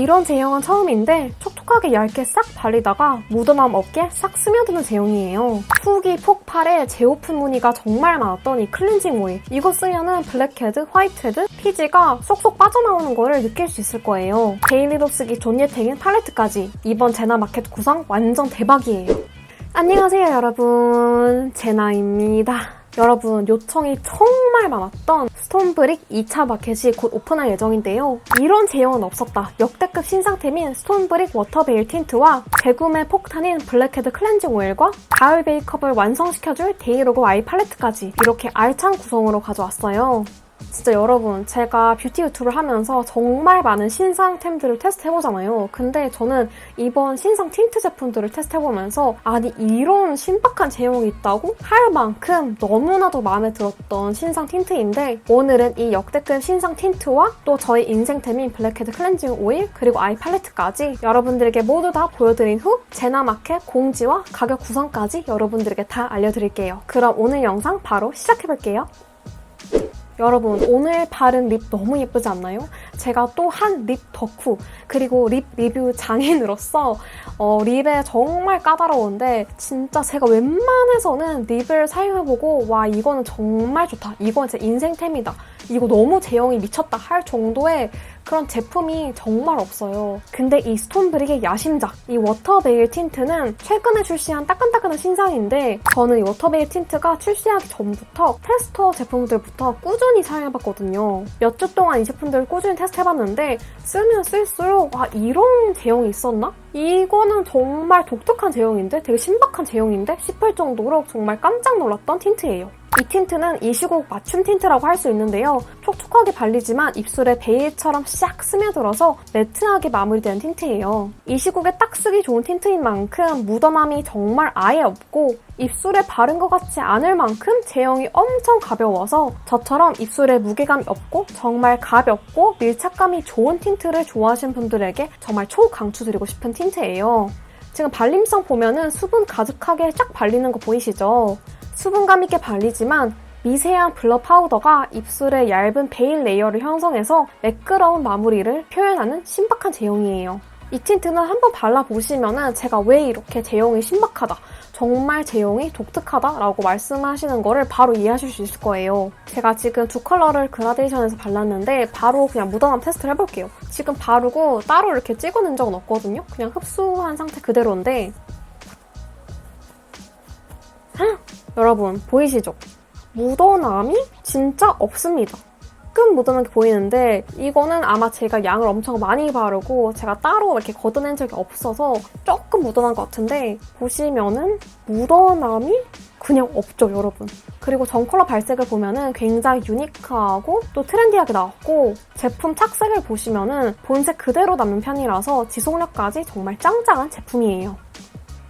이런 제형은 처음인데 촉촉하게 얇게 싹 발리다가 묻어남 없게 싹 스며드는 제형이에요. 후기 폭발에 재오픈 무늬가 정말 많았던 이 클렌징 오일. 이거 쓰면은 블랙헤드, 화이트헤드, 피지가 쏙쏙 빠져나오는 거를 느낄 수 있을 거예요. 데일리로 쓰기 존예탱인 팔레트까지 이번 제나마켓 구성 완전 대박이에요. 안녕하세요 여러분 제나입니다. 여러분 요청이 정말 많았던 스톤브릭 2차 마켓이 곧 오픈할 예정인데요. 이런 제형은 없었다. 역대급 신상템인 스톤브릭 워터베일 틴트와 재구매 폭탄인 블랙헤드 클렌징 오일과 가을 메이크업을 완성시켜줄 데이로고 아이 팔레트까지 이렇게 알찬 구성으로 가져왔어요. 진짜 여러분, 제가 뷰티 유튜브를 하면서 정말 많은 신상템들을 테스트해보잖아요. 근데 저는 이번 신상 틴트 제품들을 테스트해보면서 아니, 이런 신박한 제형이 있다고? 할 만큼 너무나도 마음에 들었던 신상 틴트인데 오늘은 이 역대급 신상 틴트와 또 저희 인생템인 블랙헤드 클렌징 오일 그리고 아이 팔레트까지 여러분들에게 모두 다 보여드린 후 제나마켓 공지와 가격 구성까지 여러분들에게 다 알려드릴게요. 그럼 오늘 영상 바로 시작해볼게요. 여러분 오늘 바른 립 너무 예쁘지 않나요? 제가 또 한 립 덕후 그리고 립 리뷰 장인으로서 어, 립에 정말 까다로운데 진짜 제가 웬만해서는 립을 사용해보고 와 이거는 정말 좋다 이건 제 인생템이다 이거 너무 제형이 미쳤다 할 정도의 그런 제품이 정말 없어요. 근데 이 스톤브릭의 야심작, 이 워터베일 틴트는 최근에 출시한 따끈따끈한 신상인데 저는 이 워터베일 틴트가 출시하기 전부터 테스터 제품들부터 꾸준히 사용해봤거든요. 몇 주 동안 이 제품들을 꾸준히 테스트해봤는데 쓰면 쓸수록 와 이런 제형이 있었나? 이거는 정말 독특한 제형인데 되게 신박한 제형인데 싶을 정도로 정말 깜짝 놀랐던 틴트예요. 이 틴트는 이 시국 맞춤 틴트라고 할 수 있는데요. 촉촉하게 발리지만 입술에 베일처럼 싹 스며들어서 매트하게 마무리되는 틴트예요. 이 시국에 딱 쓰기 좋은 틴트인 만큼 묻어남이 정말 아예 없고 입술에 바른 것 같지 않을 만큼 제형이 엄청 가벼워서 저처럼 입술에 무게감이 없고 정말 가볍고 밀착감이 좋은 틴트를 좋아하시는 분들에게 정말 초강추드리고 싶은 틴트예요. 지금 발림성 보면은 수분 가득하게 쫙 발리는 거 보이시죠? 수분감 있게 발리지만 미세한 블러 파우더가 입술에 얇은 베일 레이어를 형성해서 매끄러운 마무리를 표현하는 신박한 제형이에요. 이 틴트는 한번 발라보시면 제가 왜 이렇게 제형이 신박하다, 정말 제형이 독특하다라고 말씀하시는 거를 바로 이해하실 수 있을 거예요. 제가 지금 두 컬러를 그라데이션해서 발랐는데 바로 그냥 묻어남 테스트를 해볼게요. 지금 바르고 따로 이렇게 찍어낸 적은 없거든요. 그냥 흡수한 상태 그대로인데 여러분 보이시죠? 묻어남이 진짜 없습니다. 조금 묻어난 게 보이는데 이거는 아마 제가 양을 엄청 많이 바르고 제가 따로 이렇게 걷어낸 적이 없어서 조금 묻어난 것 같은데 보시면은 묻어남이 그냥 없죠, 여러분. 그리고 전 컬러 발색을 보면은 굉장히 유니크하고 또 트렌디하게 나왔고 제품 착색을 보시면은 본색 그대로 남는 편이라서 지속력까지 정말 짱짱한 제품이에요.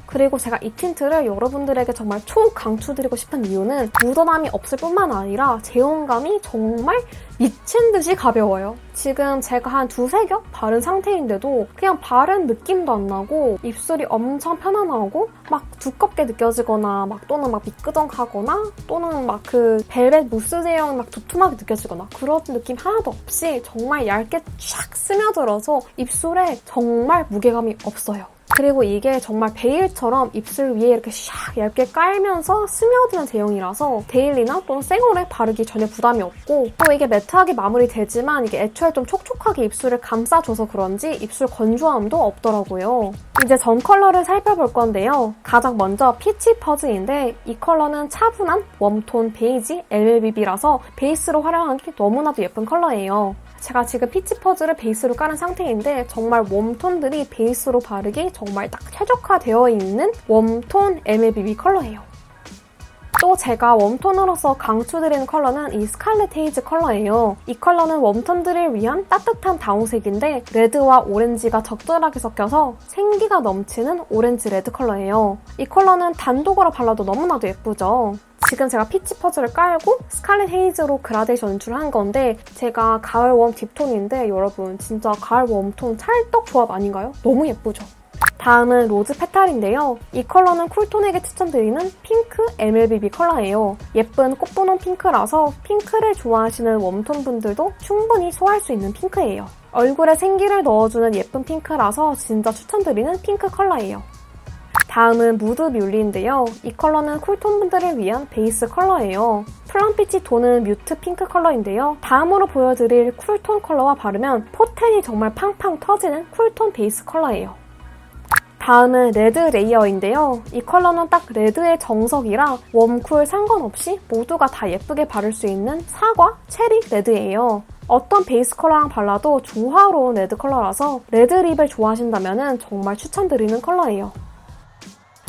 그리고 제가 이 틴트를 여러분들에게 정말 초강추드리고 싶은 이유는 묻어남이 없을 뿐만 아니라 제형감이 정말 미친 듯이 가벼워요. 지금 제가 한 두세 겹 바른 상태인데도 그냥 바른 느낌도 안 나고 입술이 엄청 편안하고 막 두껍게 느껴지거나 막 또는 막 미끄덩하거나 또는 막 그 벨벳 무스 제형이 막 두툼하게 느껴지거나 그런 느낌 하나도 없이 정말 얇게 쫙 스며들어서 입술에 정말 무게감이 없어요. 그리고 이게 정말 베일처럼 입술 위에 이렇게 샥 얇게 깔면서 스며드는 제형이라서 데일리나 또는 생얼에 바르기 전혀 부담이 없고 또 이게 매트하게 마무리되지만 이게 애초에 좀 촉촉하게 입술을 감싸줘서 그런지 입술 건조함도 없더라고요. 이제 전 컬러를 살펴볼 건데요. 가장 먼저 피치 퍼즈인데 이 컬러는 차분한 웜톤 베이지 LBB라서 베이스로 활용하기 너무나도 예쁜 컬러예요. 제가 지금 피치 퍼즈를 베이스로 깔은 상태인데 정말 웜톤들이 베이스로 바르기 정말 딱 최적화되어 있는 웜톤 MLBB 컬러예요. 또 제가 웜톤으로서 강추드리는 컬러는 이 스칼렛 헤이즈 컬러예요. 이 컬러는 웜톤들을 위한 따뜻한 다홍색인데 레드와 오렌지가 적절하게 섞여서 생기가 넘치는 오렌지 레드 컬러예요. 이 컬러는 단독으로 발라도 너무나도 예쁘죠? 지금 제가 피치 퍼즐을 깔고 스칼렛 헤이즈로 그라데이션 연출한 건데 제가 가을 웜 딥톤인데 여러분 진짜 가을 웜톤 찰떡 조합 아닌가요? 너무 예쁘죠? 다음은 로즈 페탈인데요. 이 컬러는 쿨톤에게 추천드리는 핑크 MLBB 컬러예요. 예쁜 꽃분홍 핑크라서 핑크를 좋아하시는 웜톤 분들도 충분히 소화할 수 있는 핑크예요. 얼굴에 생기를 넣어주는 예쁜 핑크라서 진짜 추천드리는 핑크 컬러예요. 다음은 무드 뮬리인데요. 이 컬러는 쿨톤 분들을 위한 베이스 컬러예요. 플럼피치 도는 뮤트 핑크 컬러인데요. 다음으로 보여드릴 쿨톤 컬러와 바르면 포텐이 정말 팡팡 터지는 쿨톤 베이스 컬러예요. 다음은 레드 레이어인데요. 이 컬러는 딱 레드의 정석이라 웜쿨 상관없이 모두가 다 예쁘게 바를 수 있는 사과, 체리 레드예요. 어떤 베이스 컬러랑 발라도 조화로운 레드 컬러라서 레드 립을 좋아하신다면 정말 추천드리는 컬러예요.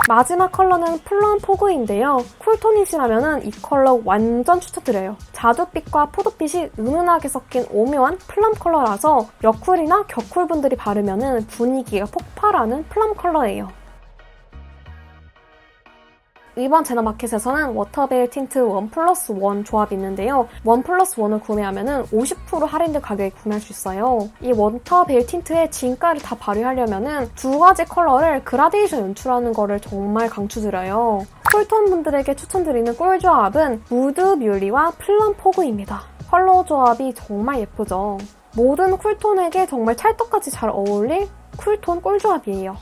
마지막 컬러는 플럼 포그인데요. 쿨톤이시라면 이 컬러 완전 추천드려요. 자두빛과 포도빛이 은은하게 섞인 오묘한 플럼 컬러라서 여쿨이나 격쿨 분들이 바르면 분위기가 폭발하는 플럼 컬러예요. 이번 제너마켓에서는 워터베일 틴트 1 플러스 1 조합이 있는데요. 1 플러스 1을 구매하면 50% 할인된 가격에 구매할 수 있어요. 이 워터베일 틴트에 진가를 다 발휘하려면 두 가지 컬러를 그라데이션 연출하는 거를 정말 강추드려요. 쿨톤 분들에게 추천드리는 꿀 조합은 무드 뮬리와 플럼 포그입니다. 컬러 조합이 정말 예쁘죠? 모든 쿨톤에게 정말 찰떡같이 잘 어울릴 쿨톤 꿀 조합이에요.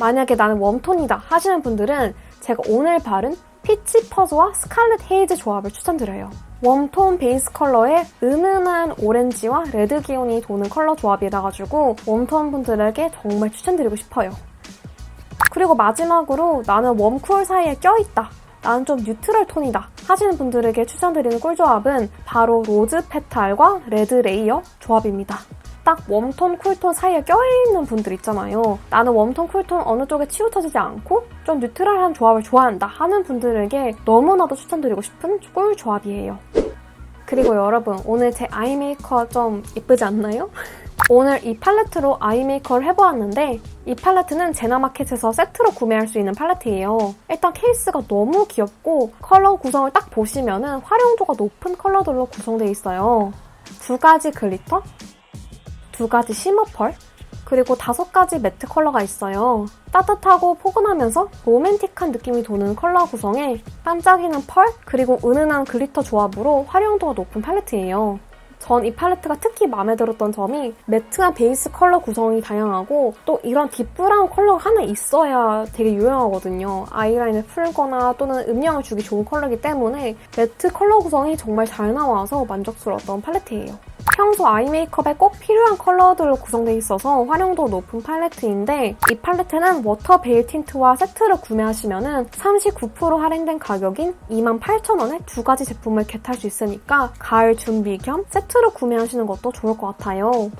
만약에 나는 웜톤이다 하시는 분들은 제가 오늘 바른 피치 퍼즈와 스칼렛 헤이즈 조합을 추천드려요. 웜톤 베이스 컬러에 은은한 오렌지와 레드 기운이 도는 컬러 조합이라 가지고 웜톤 분들에게 정말 추천드리고 싶어요. 그리고 마지막으로 나는 웜쿨 사이에 껴있다. 나는 좀 뉴트럴 톤이다 하시는 분들에게 추천드리는 꿀 조합은 바로 로즈 페탈과 레드 레이어 조합입니다. 딱 웜톤, 쿨톤 사이에 껴있는 분들 있잖아요. 나는 웜톤, 쿨톤 어느 쪽에 치우쳐지지 않고 좀 뉴트럴한 조합을 좋아한다 하는 분들에게 너무나도 추천드리고 싶은 꿀 조합이에요. 그리고 여러분 오늘 제 아이 메이커 좀 예쁘지 않나요? 오늘 이 팔레트로 아이 메이커를 해보았는데 이 팔레트는 제나마켓에서 세트로 구매할 수 있는 팔레트예요. 일단 케이스가 너무 귀엽고 컬러 구성을 딱 보시면 은 활용도가 높은 컬러들로 구성되어 있어요. 두 가지 글리터, 두 가지 시머 펄, 그리고 다섯 가지 매트 컬러가 있어요. 따뜻하고 포근하면서 로맨틱한 느낌이 도는 컬러 구성에 반짝이는 펄, 그리고 은은한 글리터 조합으로 활용도가 높은 팔레트예요. 전 이 팔레트가 특히 마음에 들었던 점이 매트한 베이스 컬러 구성이 다양하고 또 이런 딥브라운 컬러가 하나 있어야 되게 유용하거든요. 아이라인을 풀거나 또는 음영을 주기 좋은 컬러이기 때문에 매트 컬러 구성이 정말 잘 나와서 만족스러웠던 팔레트예요. 평소 아이 메이크업에 꼭 필요한 컬러들로 구성되어 있어서 활용도 높은 팔레트인데 이 팔레트는 워터 베일 틴트와 세트를 구매하시면 39% 할인된 가격인 28,000원에 두 가지 제품을 겟할 수 있으니까 가을 준비 겸 세트로 구매하시는 것도 좋을 것 같아요.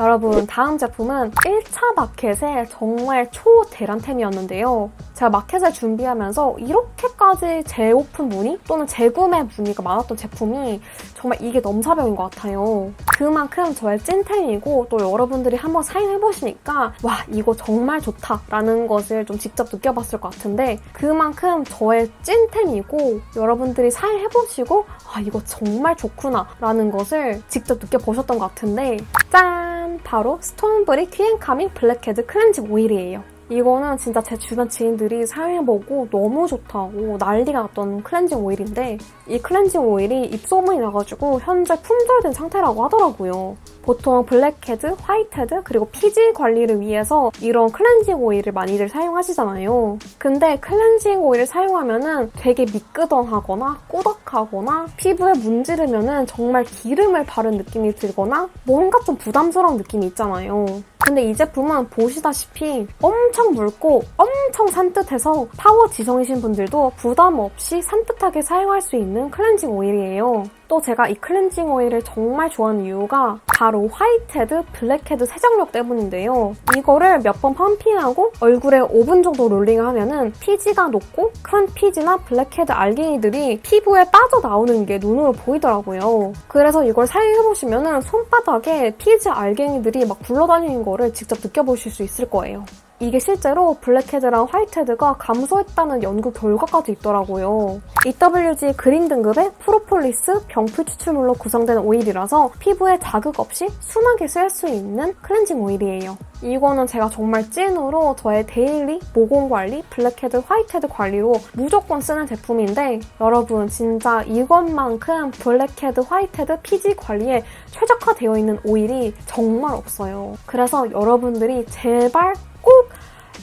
여러분 다음 제품은 1차 마켓의 정말 초대란템이었는데요. 제가 마켓을 준비하면서 이렇게까지 재오픈 문의 또는 재구매 문의가 많았던 제품이 정말 이게 넘사벽인 것 같아요. 그만큼 저의 찐템이고 또 여러분들이 한번 사용해보시니까 와 이거 정말 좋다라는 것을 좀 직접 느껴봤을 것 같은데 그만큼 저의 찐템이고 여러분들이 사용해보시고 아 이거 정말 좋구나 라는 것을 직접 느껴보셨던 것 같은데 짠! 바로 스톤브리 퀴앤카밍 블랙헤드 클렌징 오일이에요. 이거는 진짜 제 주변 지인들이 사용해보고 너무 좋다고 난리가 났던 클렌징 오일인데 이 클렌징 오일이 입소문이 나가지고 현재 품절된 상태라고 하더라고요. 보통 블랙헤드, 화이트헤드, 그리고 피지 관리를 위해서 이런 클렌징 오일을 많이들 사용하시잖아요. 근데 클렌징 오일을 사용하면은 되게 미끄덩하거나 꾸덕하거나 피부에 문지르면은 정말 기름을 바른 느낌이 들거나 뭔가 좀 부담스러운 느낌이 있잖아요. 근데 이 제품은 보시다시피 엄청 묽고 엄청 산뜻해서 파워 지성이신 분들도 부담 없이 산뜻하게 사용할 수 있는 클렌징 오일이에요. 또 제가 이 클렌징 오일을 정말 좋아하는 이유가 바로 화이트헤드, 블랙헤드 세정력 때문인데요. 이거를 몇 번 펌핑하고 얼굴에 5분 정도 롤링하면은 피지가 녹고 큰 피지나 블랙헤드 알갱이들이 피부에 빠져나오는 게 눈으로 보이더라고요. 그래서 이걸 사용해보시면은 손바닥에 피지 알갱이들이 막 굴러다니는 거를 직접 느껴보실 수 있을 거예요. 이게 실제로 블랙헤드랑 화이트헤드가 감소했다는 연구 결과까지 있더라고요. EWG 그린 등급의 프로폴리스 병풀 추출물로 구성된 오일이라서 피부에 자극 없이 순하게 쓸 수 있는 클렌징 오일이에요. 이거는 제가 정말 찐으로 저의 데일리 모공 관리, 블랙헤드, 화이트헤드 관리로 무조건 쓰는 제품인데 여러분 진짜 이것만큼 블랙헤드, 화이트헤드, 피지 관리에 최적화되어 있는 오일이 정말 없어요. 그래서 여러분들이 제발 꼭,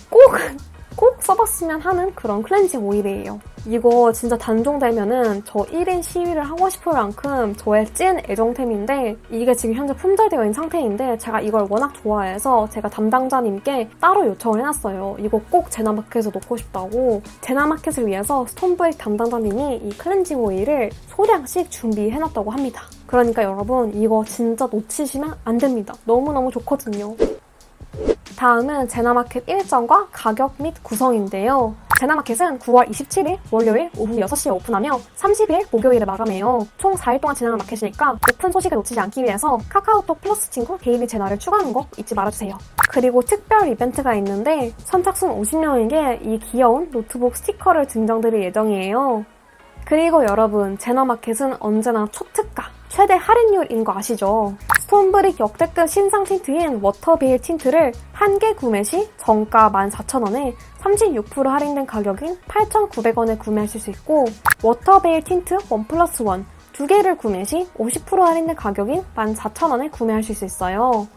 꼭, 꼭 써봤으면 하는 그런 클렌징 오일이에요. 이거 진짜 단종되면은 저 1인 시위를 하고 싶을 만큼 저의 찐 애정템인데 이게 지금 현재 품절되어 있는 상태인데 제가 이걸 워낙 좋아해서 제가 담당자님께 따로 요청을 해놨어요. 이거 꼭 제나마켓에 놓고 싶다고 제나마켓을 위해서 스톤브릭 담당자님이 이 클렌징 오일을 소량씩 준비해놨다고 합니다. 그러니까 여러분 이거 진짜 놓치시면 안 됩니다. 너무너무 좋거든요. 다음은 제나마켓 일정과 가격 및 구성인데요. 제나마켓은 9월 27일 월요일 오후 6시에 오픈하며 30일 목요일에 마감해요. 총 4일 동안 진행하는 마켓이니까 오픈 소식을 놓치지 않기 위해서 카카오톡 플러스 친구 데일리 제나를 추가하는 거 잊지 말아주세요. 그리고 특별 이벤트가 있는데 선착순 50명에게 이 귀여운 노트북 스티커를 증정드릴 예정이에요. 그리고 여러분, 제너마켓은 언제나 초특가, 최대 할인율인 거 아시죠? 스톤브릭 역대급 신상 틴트인 워터베일 틴트를 한 개 구매 시 정가 14,000원에 36% 할인된 가격인 8,900원에 구매하실 수 있고 워터베일 틴트 원 플러스 원두 개를 구매 시 50% 할인된 가격인 14,000원에 구매하실 수 있어요.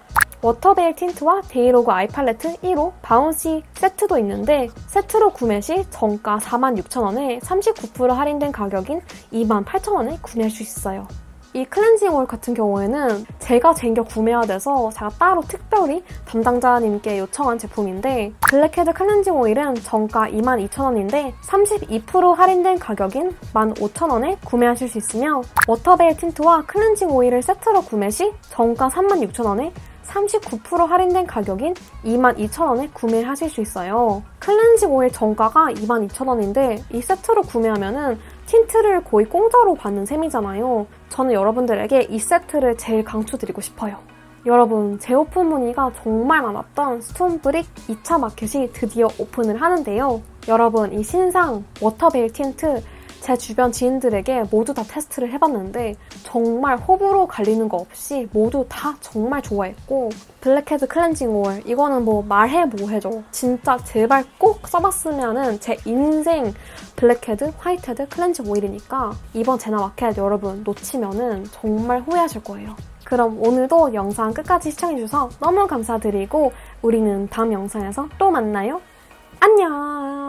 워터베일 틴트와 데이로그 아이 팔레트 1호 바운시 세트도 있는데 세트로 구매 시 정가 46,000원에 39% 할인된 가격인 28,000원에 구매할 수 있어요. 이 클렌징 오일 같은 경우에는 제가 쟁겨 구매해야 돼서 제가 따로 특별히 담당자님께 요청한 제품인데 블랙헤드 클렌징 오일은 정가 22,000원인데 32% 할인된 가격인 15,000원에 구매하실 수 있으며 워터베일 틴트와 클렌징 오일을 세트로 구매 시 정가 36,000원에 39% 할인된 가격인 22,000원에 구매하실 수 있어요. 클렌징 오일 정가가 22,000원인데 이 세트로 구매하면은 틴트를 거의 공짜로 받는 셈이잖아요. 저는 여러분들에게 이 세트를 제일 강추드리고 싶어요. 여러분, 재오픈 문의가 정말 많았던 스톤브릭 2차 마켓이 드디어 오픈을 하는데요. 여러분, 이 신상 워터베일 틴트 제 주변 지인들에게 모두 다 테스트를 해봤는데 정말 호불호 갈리는 거 없이 모두 다 정말 좋아했고 블랙헤드 클렌징 오일 이거는 뭐 말해 뭐해죠 진짜 제발 꼭 써봤으면은 제 인생 블랙헤드, 화이트헤드 클렌징 오일이니까 이번 제나마켓 여러분 놓치면은 정말 후회하실 거예요. 그럼 오늘도 영상 끝까지 시청해주셔서 너무 감사드리고 우리는 다음 영상에서 또 만나요. 안녕!